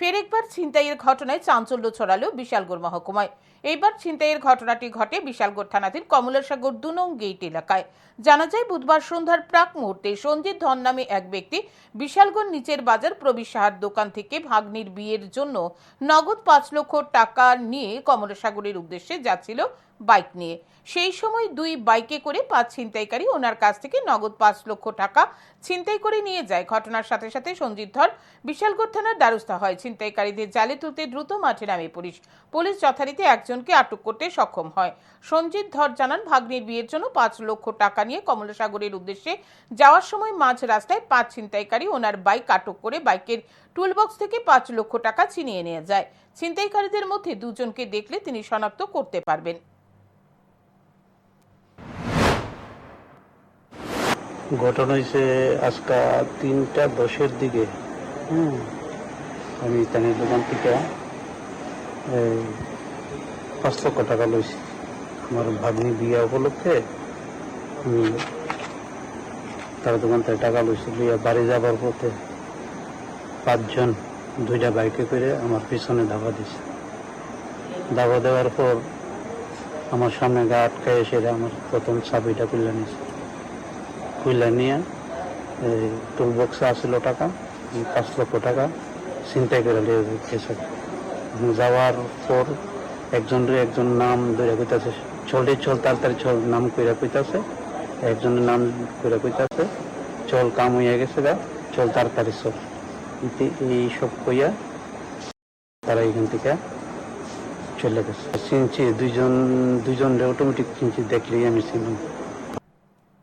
ফের একবার ছিনতাইয়ের ঘটনায় চাঞ্চল্য ছড়ালো বিশালগড় মহকুমায়। এইবার ছিনতাইয়ের ঘটনাটি ঘটে বিশালগড় থানাধীন কমলেরসাগর দু নং গেইট এলাকায়। জানা যায়, বুধবার সন্ধ্যার প্রাক মুহূর্তে সঞ্জিত ধন নামে এক ব্যক্তি বিশালগড় নিচের বাজার প্রবীর সাহার দোকান থেকে ভাগ্নির বিয়ের জন্য নগদ পাঁচ লক্ষ টাকা নিয়ে কমলেরসাগরের উদ্দেশ্যে যাচ্ছিল বাইক নিয়ে। সেই সময় দুই বাইকে করে পাঁচ ছিনতাইকারী ওনার কাছ থেকে নগদ পাঁচ লক্ষ টাকা ছিনতাই করে নিয়ে যায়। ঘটনার সাথে সাথে সঞ্জিত ধর বিশালগড় থানার দ্বারস্থ হয়। ছিনতাইকারীদের জালে তুলতে দ্রুত মাঠে নামে পুলিশ। পুলিশ যথারীতি একজনকে আটক করতে সক্ষম হয়। সঞ্জিত ধর জানান ভাগ্নির বিয়ের জন্য পাঁচ লক্ষ টাকা নিয়ে কমলাসাগরের উদ্দেশ্যে যাওয়ার সময় মাঝ রাস্তায় পাঁচ ছিনতাইকারী ওনার বাইক আটক করে বাইকের টুলবক্স থেকে পাঁচ লক্ষ টাকা ছিনিয়ে নিয়ে যায়। ছিনতাইকারীদের মধ্যে দুজনকে দেখলে তিনি শনাক্ত করতে পারবেন। ঘটনা হয়েছে আজকা তিনটা দশের দিকে। হুম। আমি তানের দোকান থেকে এই, পাঁচ লক্ষ টাকা লইছি। আমার ভাগ্নি বিয়া উপলক্ষে আমি তার দোকান থেকে টাকা লইছি লইয়া বাড়ি যাবার পথে পাঁচজন দুইটা বাইকে করে আমার পিছনে ধাবা দিছে। ধাবা দেওয়ার পর আমার সামনে গা আটকায় এসে আমার প্রথম চাবিটা খুলে নিয়েছে খুলে নিয়ে এই টুল বক্সে আসলো টাকা পাঁচ লক্ষ টাকা। চিন্তাই করে লিয়ে গেছে যাওয়ার পর একজন একজন নাম ধরে কইতাছে, চলে চল তাড়াতাড়ি চল, নাম কইরা কইতাছে। একজনের নাম কইরা কইতাছে, চল, কাম হইয়া গেছে গা, চল তাড়াতাড়ি চল। এই সব কইয়া তারা এখান থেকে চলে গেছে। চিনছি দুইজন দুইজন অটোমেটিক চিনছি দেখলেই আমি চিনি